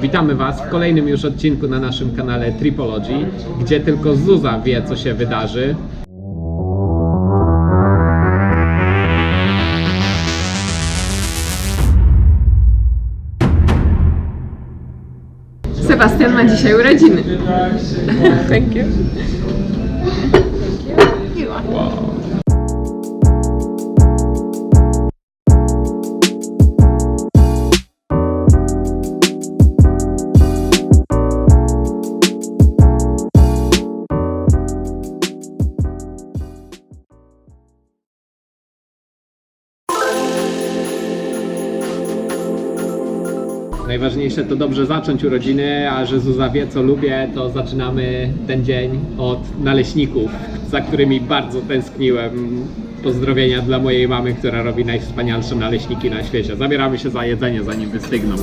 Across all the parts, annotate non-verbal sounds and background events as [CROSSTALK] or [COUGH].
Witamy Was w kolejnym już odcinku na naszym kanale Tripology, gdzie tylko Zuza wie, co się wydarzy. Sebastian ma dzisiaj urodziny. Thank you. Najważniejsze to dobrze zacząć urodziny, a że Zuza wie, co lubię, to zaczynamy ten dzień od naleśników, za którymi bardzo tęskniłem. Pozdrowienia dla mojej mamy, która robi najwspanialsze naleśniki na świecie. Zabieramy się za jedzenie, zanim wystygną.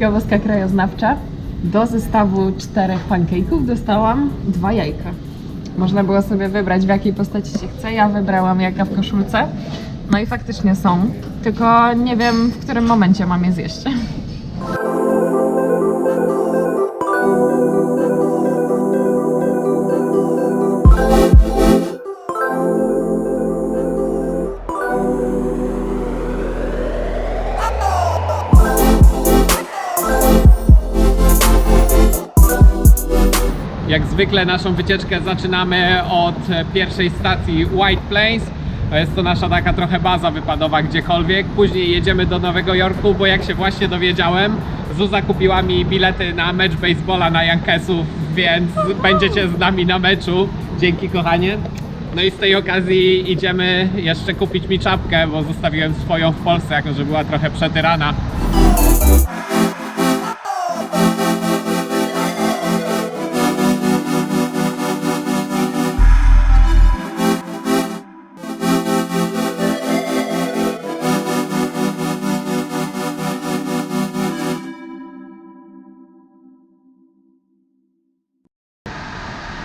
Ciekawostka krajoznawcza. Do zestawu czterech pancake'ów dostałam dwa jajka. Można było sobie wybrać w jakiej postaci się chce. Ja wybrałam jajka w koszulce. No i faktycznie są. Tylko nie wiem w którym momencie mam je zjeść. Jak zwykle naszą wycieczkę zaczynamy od pierwszej stacji White Plains. To jest to nasza taka trochę baza wypadowa gdziekolwiek. Później jedziemy do Nowego Jorku, bo jak się właśnie dowiedziałem, Zuza kupiła mi bilety na mecz baseballa na Yankesów, więc będziecie z nami na meczu. Dzięki kochanie. No i z tej okazji idziemy jeszcze kupić mi czapkę, bo zostawiłem swoją w Polsce, jako że była trochę przetyrana.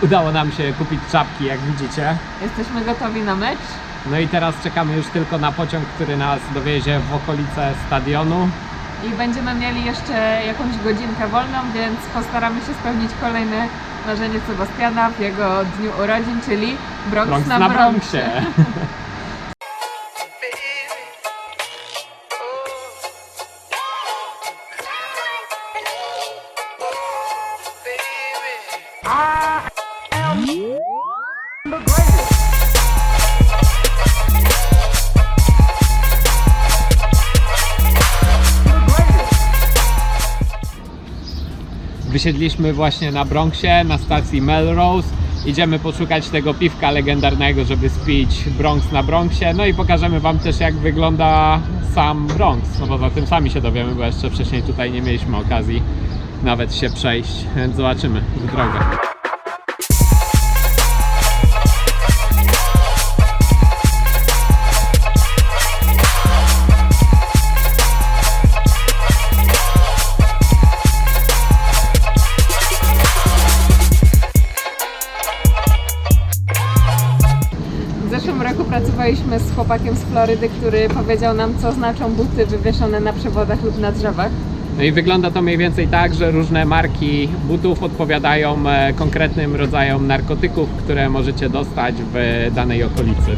Udało nam się kupić czapki, jak widzicie. Jesteśmy gotowi na mecz. No i teraz czekamy już tylko na pociąg, który nas dowiezie w okolice stadionu. I będziemy mieli jeszcze jakąś godzinkę wolną, więc postaramy się spełnić kolejne marzenie Sebastiana w jego dniu urodzin, czyli Bronx, Bronx na, na Bronxie. Bronxie. [LAUGHS] Wysiedliśmy właśnie na Bronxie, na stacji Melrose. Idziemy poszukać tego piwka legendarnego, żeby spić Bronx na Bronxie. No i pokażemy Wam też, jak wygląda sam Bronx. No poza tym sami się dowiemy, bo jeszcze wcześniej tutaj nie mieliśmy okazji nawet się przejść, więc zobaczymy w drogę. Chłopakiem z Florydy, który powiedział nam, co znaczą buty wywieszone na przewodach lub na drzewach. No i wygląda to mniej więcej tak, że różne marki butów odpowiadają e, konkretnym rodzajom narkotyków, które możecie dostać w danej okolicy.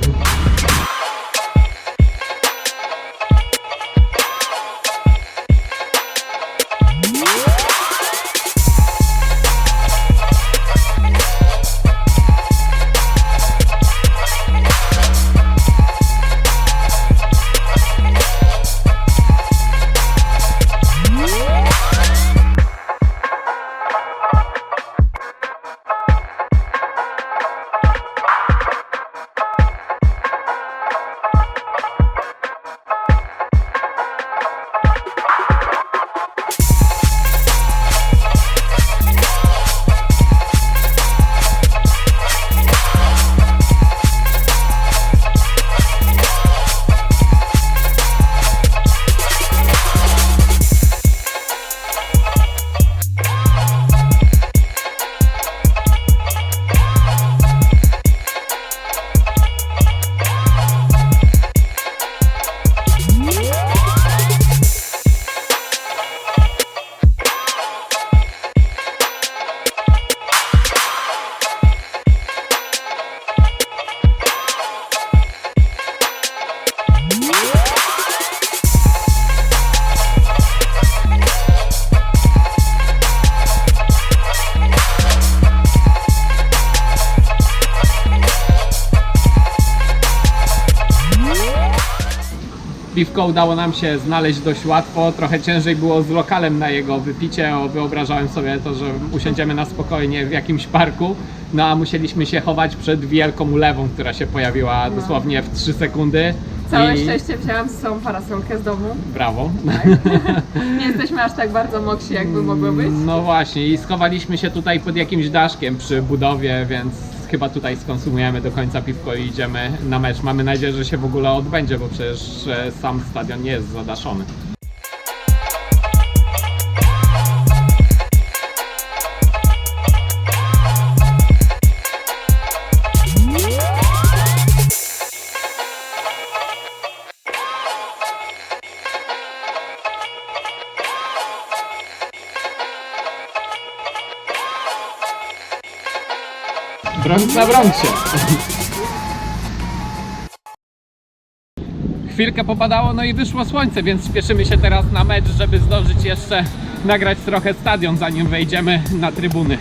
Piwko udało nam się znaleźć dość łatwo, trochę ciężej było z lokalem na jego wypicie, o, wyobrażałem sobie to, że usiądziemy na spokojnie w jakimś parku, no a musieliśmy się chować przed wielką ulewą, która się pojawiła dosłownie w 3 sekundy. Całe I- szczęście wzięłam ze sobą parasolkę z domu. Brawo. Nie jesteśmy aż tak bardzo moksi, jakby mogło być. No właśnie, i schowaliśmy się tutaj pod jakimś daszkiem przy budowie, więc chyba tutaj skonsumujemy do końca piwko i idziemy na mecz. Mamy nadzieję, że się w ogóle odbędzie, bo przecież e, sam stadion nie jest zadaszony. Na Bronxie. Chwilkę popadało, no i wyszło słońce, więc spieszymy się teraz na mecz, żeby zdążyć jeszcze nagrać trochę stadion, zanim wejdziemy na trybuny.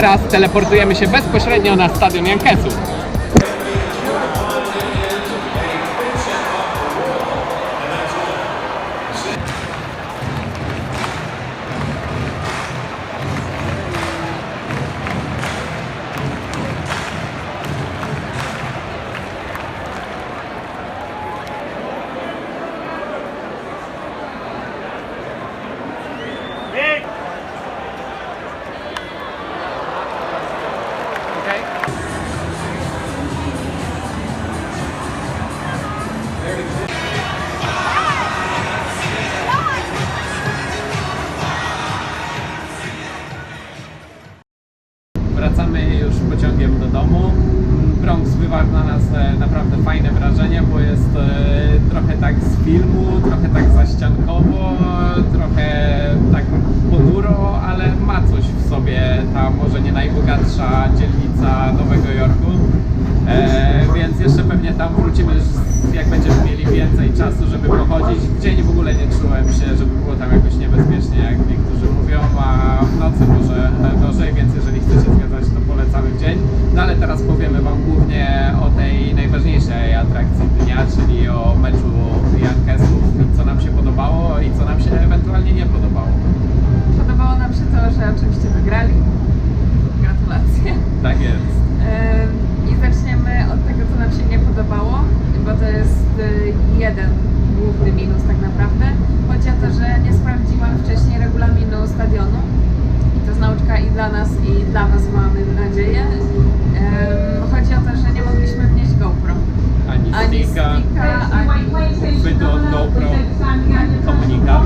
Teraz teleportujemy się bezpośrednio na stadion Jankesów. Wracamy już pociągiem do domu. Bronx wywarł na nas e, naprawdę fajne wrażenie, bo jest e, trochę tak z filmu, trochę tak zaściankowo, trochę tak ponuro, ale ma coś w sobie ta może nie najbogatsza dzielnica Nowego Jorku. E, więc jeszcze pewnie tam wrócimy, jak będziemy mieli więcej czasu, żeby pochodzić. W dzień w ogóle nie czułem się, żeby było tam jakoś niebezpiecznie, jak niektórzy mówią, a w nocy może e, gorzej, więc jeżeli chcecie zwiedzać, to polecamy w dzień. No ale teraz powiemy Wam głównie o tej najważniejszej atrakcji dnia, czyli o meczu Jankesów i co nam się podobało i co nam się ewentualnie nie podobało. Podobało nam się to, że oczywiście wygrali. Gratulacje. Tak jest. Em, I zaczniemy od tego, co nam się nie podobało, bo to jest y, jeden główny minus tak naprawdę. Chodzi o to, że nie sprawdziłam wcześniej regulaminu stadionu. I to jest nauczka i dla nas, i dla Was mamy nadzieję. Em, Chodzi o to, że nie mogliśmy wnieść GoPro. Ani sticka, ani... uchwytu od GoPro, komunikat.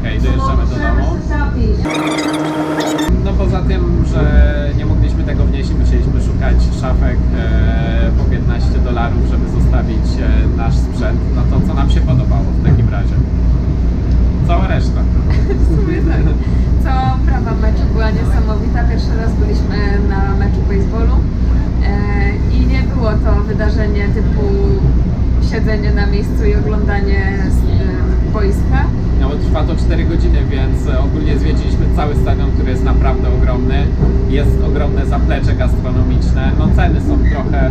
Okej, dojeżdżamy do domu. No poza tym, że nie mogliśmy tego wnieść i musieliśmy szukać szafek e, po 15 dolarów, żeby zostawić e, nasz sprzęt, no to co nam się podobało w takim razie? Cała reszta. W sumie tak. Co prawa meczu była niesamowita. Pierwszy raz byliśmy na meczu baseballu e, i nie było to wydarzenie typu siedzenie na miejscu i oglądanie e, boiska. No trwa to 4 godziny, więc e, ogólnie zwiedziliśmy cały stadion, który jest naprawdę ogromny. Jest ogromne zaplecze gastronomiczne. No ceny są trochę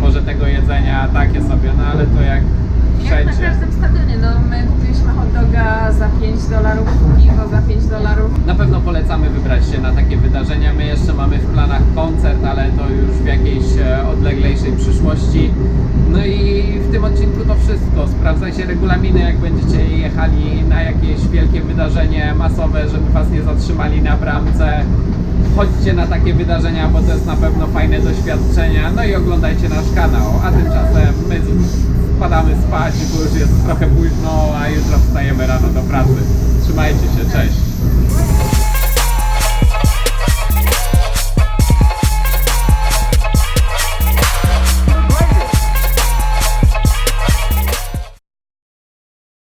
może tego jedzenia takie sobie, no ale to jak Jak na każdym stadionie. No, my kupiliśmy hot doga za 5 dolarów, piwo za 5 dolarów. Na pewno polecamy wybrać się na takie wydarzenia. My jeszcze mamy w planach koncert, ale to już w jakiejś e, odleglejszej przyszłości. No i w tym odcinku to wszystko. Sprawdzajcie regulaminy, jak będziecie jechali na jakieś wielkie wydarzenie masowe, żeby Was nie zatrzymali na bramce. Chodźcie na takie wydarzenia, bo to jest na pewno fajne doświadczenia. No i oglądajcie nasz kanał. A tymczasem my spadamy spać, bo już jest trochę późno, a jutro wstajemy rano do pracy. Trzymajcie się, cześć!